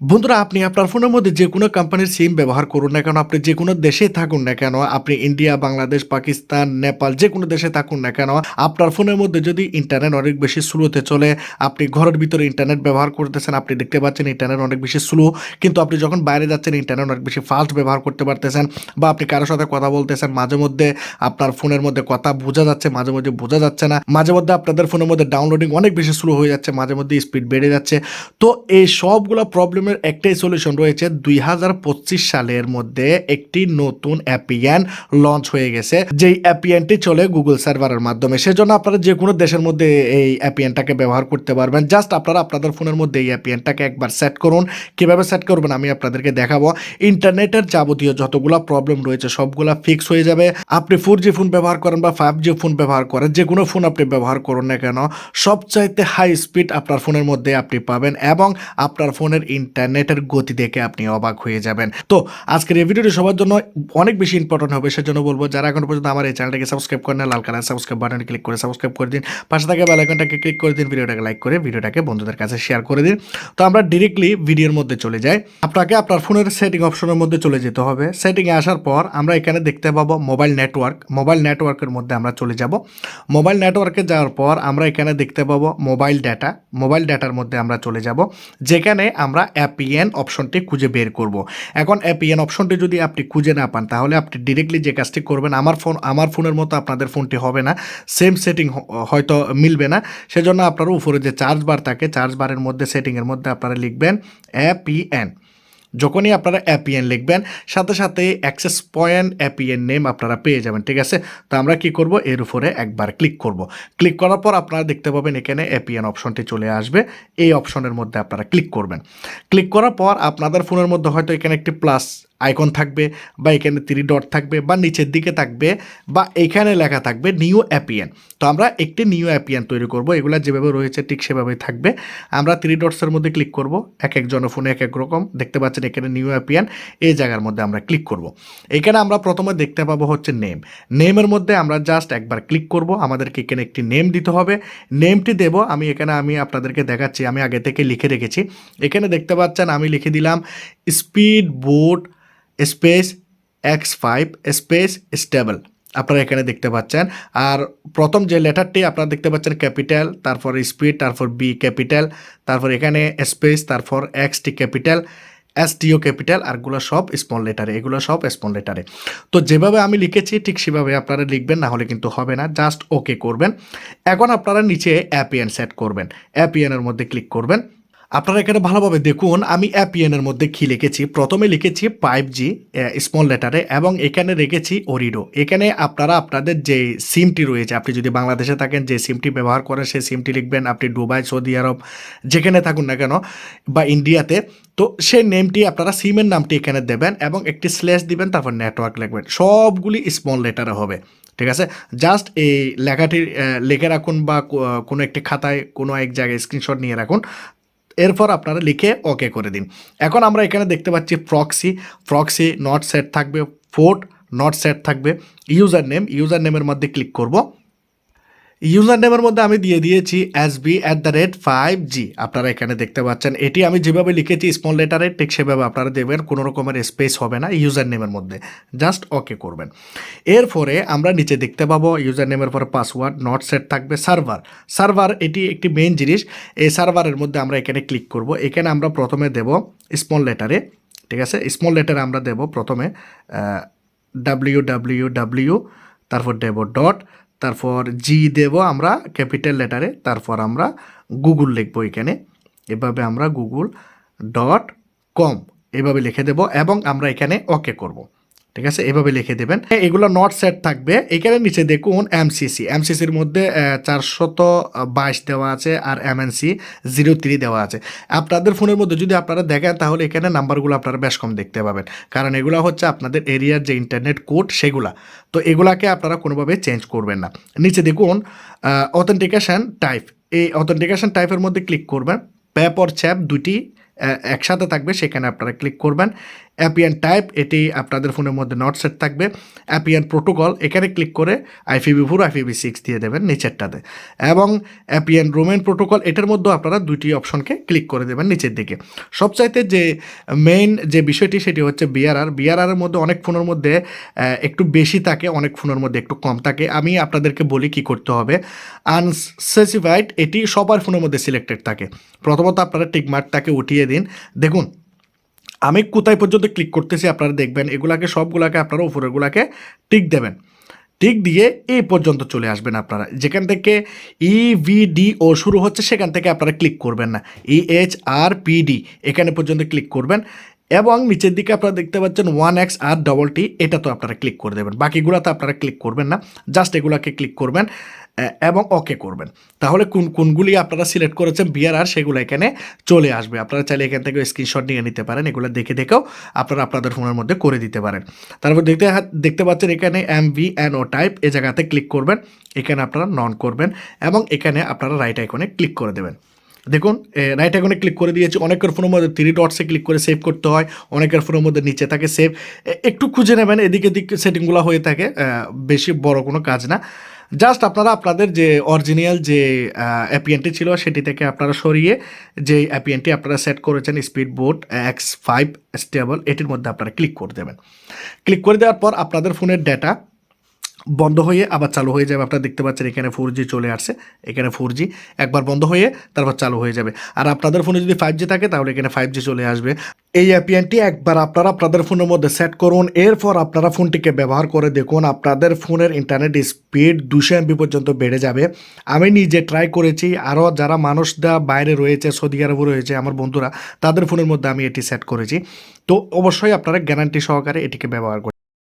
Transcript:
বন্ধুরা, আপনি আপনার ফোনের মধ্যে যে কোনো কোম্পানির সিম ব্যবহার করুন না কেন, আপনি যে কোনো দেশে থাকুন না কেন, আপনি ইন্ডিয়া বাংলাদেশ পাকিস্তান নেপাল যে কোনো দেশে থাকুন না কেন, আপনার ফোনের মধ্যে যদি ইন্টারনেট অনেক বেশি স্লোতে চলে, আপনি ঘরের ভিতরে ইন্টারনেট ব্যবহার করতেছেন, আপনি দেখতে পাচ্ছেন ইন্টারনেট অনেক বেশি স্লো কিন্তু আপনি যখন বাইরে যাচ্ছেন ইন্টারনেট অনেক বেশি ফাস্ট ব্যবহার করতে পারতেছেন বা আপনি কারোর সাথে কথা বলতেছেন, মাঝে মধ্যে আপনার ফোনের মধ্যে কথা বোঝা যাচ্ছে, মাঝে মধ্যে বোঝা যাচ্ছে না, মাঝে মধ্যে আপনাদের ফোনের মধ্যে ডাউনলোডিং অনেক বেশি স্লো হয়ে যাচ্ছে, মাঝে মধ্যে স্পিড বেড়ে যাচ্ছে। তো এই সবগুলো প্রবলেমের একটাই সলিউশন রয়েছে দুই হাজার পঁচিশ সালের মধ্যে একটি নতুন অ্যাপিয়ান লঞ্চ হয়ে গেছে। যেই অ্যাপিয়ানটি চলে গুগল সার্ভারের মাধ্যমে। সেজন্য আপনারা যে কোনো দেশের মধ্যে এই অ্যাপিয়ানটাকে ব্যবহার করতে পারবেন। জাস্ট আপনারা আপনাদের ফোনের মধ্যে এই অ্যাপিয়ানটাকে একবার সেট করুন। কীভাবে সেট করবেন আমি আপনাদেরকে দেখাবো। ইন্টারনেটের যাবতীয় যতগুলো প্রবলেম রয়েছে, সবগুলা ফিক্স হয়ে যাবে। আপনি ফোর জি ফোন ব্যবহার করেন বা ফাইভ জি ফোন ব্যবহার করেন যে কোনো ফোন আপনি ব্যবহার করুন না কেন, সবচাইতে হাই স্পিড আপনার ফোনের মধ্যে আপনি পাবেন এবং আপনার ফোনের ইন্টারনেটের গতি দেখে আপনি অবাক হয়ে যাবেন। তো আজকের এই ভিডিওটি সবার জন্য অনেক বেশি ইম্পর্টেন্ট হবে, সেজন্য বলব যারা এখন পর্যন্ত আমার এই চ্যানেলটাকে সাবস্ক্রাইব করেন লাল কালার সাবস্ক্রাইব বাটনে ক্লিক করে সাবস্ক্রাইব করে দিন। পাশে থাকা বেল আইকনটাকে ক্লিক করে দিন, ভিডিওটাকে লাইক করে ভিডিওটাকে বন্ধুদের কাছে শেয়ার করে দিন। তো আমরা ডিরেক্টলি ভিডিওর মধ্যে চলে যাই। আপনাকে আপনার ফোনের সেটিং অপশনের মধ্যে চলে যেতে হবে। সেটিংয়ে আসার পর আমরা এখানে দেখতে পাবো মোবাইল নেটওয়ার্ক মোবাইল নেটওয়ার্কের মধ্যে আমরা চলে যাব। মোবাইল নেটওয়ার্কে যাওয়ার পর আমরা এখানে দেখতে পাবো মোবাইল ডাটা মোবাইল ডাটার মধ্যে আমরা চলে যাব। যেখানে আমরা অ্যাপিএন অপশনটি খুঁজে বের করব। এখন অ্যাপিএন অপশনটি যদি আপনি খুঁজে না পান, তাহলে আপনি ডিরেক্টলি যে কাজটি করবেন, আমার ফোন, আমার ফোনের মতো আপনাদের ফোনটি হবে না। সেম সেটিং হয়তো মিলবে না। সেজন্য আপনার উপরে যে চার্জ বার থাকে চার্জ বারের মধ্যে সেটিংয়ের মধ্যে আপনারা লিখবেন অ্যাপিএন যখনই আপনারা অ্যাপিএন লিখবেন, সাথে সাথে অ্যাক্সেস পয়েন্ট অ্যাপিএন নেম আপনারা পেয়ে যাবেন, ঠিক আছে? তো আমরা কি করব? এর উপরে একবার ক্লিক করব। ক্লিক করার পর আপনারা দেখতে পাবেন এখানে অ্যাপিএন অপশনটি চলে আসবে। এই অপশনের মধ্যে আপনারা ক্লিক করবেন। ক্লিক করার পর আপনাদের ফোনের মধ্যে হয়তো এখানে একটি প্লাস আইকন থাকবে বা এখানে থ্রি ডট থাকবে বা নিচের দিকে থাকবে বা এখানে লেখা থাকবে নিউ অ্যাপিয়ান তো আমরা একটি নিউ অ্যাপিয়ান তৈরি করব। এগুলো যেভাবে রয়েছে ঠিক সেভাবেই থাকবে। আমরা থ্রি ডটসের মধ্যে ক্লিক করব। এক একজনের ফোনে এক এক রকম। দেখতে পাচ্ছেন এখানে নিউ অ্যাপিয়ান এই জায়গার মধ্যে আমরা ক্লিক করব। এখানে আমরা প্রথমে দেখতে পাবো হচ্ছে নেম নেমের মধ্যে আমরা জাস্ট একবার ক্লিক করব। আমাদেরকে এখানে একটি নেম দিতে হবে। নেমটি দেব। আমি এখানে, আমি আপনাদেরকে দেখাচ্ছি। আমি আগে থেকে লিখে রেখেছি। এখানে দেখতে পাচ্ছেন আমি লিখে দিলাম speed boat space X five space stable আপনারা এখানে দেখতে পাচ্ছেন। আর প্রথম যে লেটারটি আপনারা দেখতে পাচ্ছেন, ক্যাপিটাল, তারপর স্পিড, তারপর বি ক্যাপিটাল, তারপর এখানে স্পেস, তারপর এক্স টি ক্যাপিটাল এস টিও ক্যাপিটাল আরগুলো সব স্মল লেটারে এগুলো সব স্মল লেটারে তো যেভাবে আমি লিখেছি, ঠিক সেভাবে আপনারা লিখবেন না হলে কিন্তু হবে না জাস্ট ওকে করবেন। এখন আপনারা নিচে অ্যাপিএন সেট করবেন। অ্যাপিএনের মধ্যে ক্লিক করবেন। আপনারা এখানে ভালোভাবে দেখুন, আমি অ্যাপিএন এর মধ্যে কি লিখেছি? প্রথমে লিখেছি ফাইভ জি স্মল লেটারে এবং এখানে রেখেছি ওরিডো এখানে আপনারা আপনাদের যে সিমটি রয়েছে, আপনি যদি বাংলাদেশে থাকেন, যে সিমটি ব্যবহার করেন, সেই সিমটি লিখবেন। আপনি দুবাই, সৌদি আরব, যেখানে থাকুন না কেন, বা ইন্ডিয়াতে, তো সেই নেমটি আপনারা সিমের নামটি এখানে দেবেন এবং একটি স্ল্যাশ দিবেন, তারপর নেটওয়ার্ক লিখবেন। সবগুলি স্মল লেটারে হবে, ঠিক আছে? জাস্ট এই লেখাটি লিখে রাখুন বা কোনো একটি খাতায় কোনো এক জায়গায় স্ক্রিনশট নিয়ে রাখুন। এরপর আপনারা লিখে ওকে করে দিন। এখন আমরা এখানে দেখতে পাচ্ছি প্রক্সি প্রক্সি নট সেট থাকবে ফোর্ট নট সেট থাকবে ইউজার নেম ইউজার নেমের মধ্যে ক্লিক করব। ইউজার নেমের মধ্যে আমি দিয়ে দিয়েছি S B at the rate five G আপনারা এখানে দেখতে পাচ্ছেন, এটি আমি যেভাবে লিখেছি স্মল লেটারে ঠিক সেভাবে আপনারা দেবেন কোনো রকমের স্পেস হবে না ইউজার নেমের মধ্যে। জাস্ট ওকে করবেন। এরপরে আমরা নিচে দেখতে পাবো ইউজার নেমের পরে পাসওয়ার্ড নট সেট থাকবে সার্ভার সার্ভার এটি একটি মেইন জিনিস, এই সার্ভারের মধ্যে আমরা এখানে ক্লিক করব। এখানে আমরা প্রথমে দেব স্মল লেটারে ঠিক আছে? স্মল লেটারে আমরা দেব প্রথমে ডাব্লিউ ডাব্লিউ ডাব্লিউ তারপর দেব ডট তারপর জি দেব আমরা, ক্যাপিটাল লেটারে, তারপর আমরা গুগল লিখব এখানে। এভাবে আমরা গুগল ডট কম এভাবে লিখে দেব এবং আমরা এখানে ওকে করব। ঠিক আছে? এভাবে লিখে দেবেন। এগুলো নট সেট থাকবে। এখানে নিচে দেখুন এমসিসি এমসিসির মধ্যে চারশত বাইশ দেওয়া আছে আর এমএনসি জিরো থ্রি দেওয়া আছে। আপনাদের ফোনের মধ্যে যদি আপনারা দেখেন, তাহলে এখানে নাম্বারগুলো আপনারা বেশ কম দেখতে পাবেন। কারণ এগুলো হচ্ছে আপনাদের এরিয়ার যে ইন্টারনেট কোড সেগুলা। তো এগুলাকে আপনারা কোনোভাবে চেঞ্জ করবেন না। নিচে দেখুন অথেন্টিকেশন টাইপ এই অথেন্টিকেশান টাইপের মধ্যে ক্লিক করবেন। পেপর চ্যাপ দুটি একসাথে থাকবে, সেখানে আপনারা ক্লিক করবেন। অ্যাপিয়ান টাইপ এটি আপনাদের ফোনের মধ্যে নট সেট থাকবে। অ্যাপিয়ান প্রোটোকল এখানে ক্লিক করে আইপিভি ফোর আইপিভি সিক্স দিয়ে দেবেন নিচেরটাতে। এবং অ্যাপিয়ান রোমেন প্রোটোকল এটার মধ্যেও আপনারা দুইটি অপশনকে ক্লিক করে দেবেন নিচের দিকে। সবচাইতে যে মেইন যে বিষয়টি, সেটি হচ্ছে বিআরআর বিআরআরের মধ্যে অনেক ফোনের মধ্যে একটু বেশি থাকে, অনেক ফোনের মধ্যে একটু কম থাকে। আমি আপনাদেরকে বলি কি করতে হবে। আনসেসিফাইড এটি সবার ফোনের মধ্যে সিলেক্টেড থাকে। প্রথমত আপনারা টিকমার্কটাকে উঠিয়ে দিন। দেখুন আমি কোথায় পর্যন্ত ক্লিক করতেছি আপনারা দেখবেন, এগুলাকে, সবগুলাকে আপনারা উপরেগুলাকে টিক দেবেন। টিক দিয়ে এই পর্যন্ত চলে আসবেন আপনারা। যেখান থেকে E ইভিডিও শুরু হচ্ছে, সেখান থেকে আপনারা ক্লিক করবেন না। E ইএইচ আর পিডি এখানে পর্যন্ত ক্লিক করবেন। এবং নিচের দিকে আপনারা দেখতে পাচ্ছেন one X R double T এটা তো আপনারা ক্লিক করে দেবেন। বাকিগুলোতে আপনারা ক্লিক করবেন না। জাস্ট এগুলাকে ক্লিক করবেন। এবং ওকে করবেন। তাহলে কোন, কোনগুলি আপনারা সিলেক্ট করেছেন বিয়ার আর সেগুলো এখানে চলে আসবে। আপনারা চাইলে এখান থেকে স্ক্রিনশট নিয়ে নিতে পারেন, এগুলো দেখে দেখেও আপনারা আপনাদের ফোনের মধ্যে করে দিতে পারেন। তারপর দেখতে দেখতে পাচ্ছেন এখানে M V N O type এই জায়গাতে ক্লিক করবেন, এখানে আপনারা নন করবেন এবং এখানে আপনারা রাইট আইকনে ক্লিক করে দেবেন। দেখুন রাইট আইকনে ক্লিক করে দিয়েছি, অনেকের ফোনের মধ্যে থ্রি ডটসে ক্লিক করে সেভ করতে হয়, অনেকের ফোনের মধ্যে নিচে থাকে সেভ একটু খুঁজে নেবেন এদিকে দিক সেটিংগুলো হয়ে থাকে বেশি বড় কোনো কাজ না। জাস্ট আপনারা আপনাদের যে অরিজিনাল যে অ্যাপিএনটি ছিল সেটি থেকে আপনারা সরিয়ে যে অ্যাপিএনটি আপনারা সেট করেছেন speed boat X five stable এটির মধ্যে আপনারা ক্লিক করে দেবেন। ক্লিক করে দেওয়ার পর আপনাদের ফোনের ডেটা বন্ধ হয়ে আবার চালু হয়ে যাবে। আপনারা দেখতে পাচ্ছেন এখানে ফোর চলে আসছে। এখানে ফোর একবার বন্ধ হয়ে তারপর চালু হয়ে যাবে। আর আপনাদের ফোনে যদি ফাইভ থাকে, তাহলে এখানে ফাইভ চলে আসবে। এই অ্যাপিয়ানটি একবার আপনারা আপনাদের ফোনের মধ্যে সেট করুন। এরপর আপনারা ফোনটিকে ব্যবহার করে দেখুন, আপনাদের ফোনের ইন্টারনেট স্পিড দুশো এমবি পর্যন্ত বেড়ে যাবে। আমি নিজে ট্রাই করেছি। আরও যারা মানুষরা বাইরে রয়েছে, সৌদি আরবে রয়েছে, আমার বন্ধুরা, তাদের ফোনের মধ্যে আমি এটি সেট করেছি। তো অবশ্যই আপনারা গ্যারান্টি সহকারে এটিকে ব্যবহার করুন।